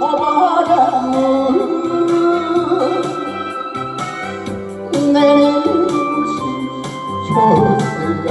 오바람은 내일 줬을까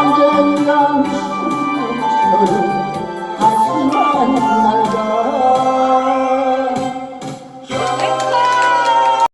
Morgenland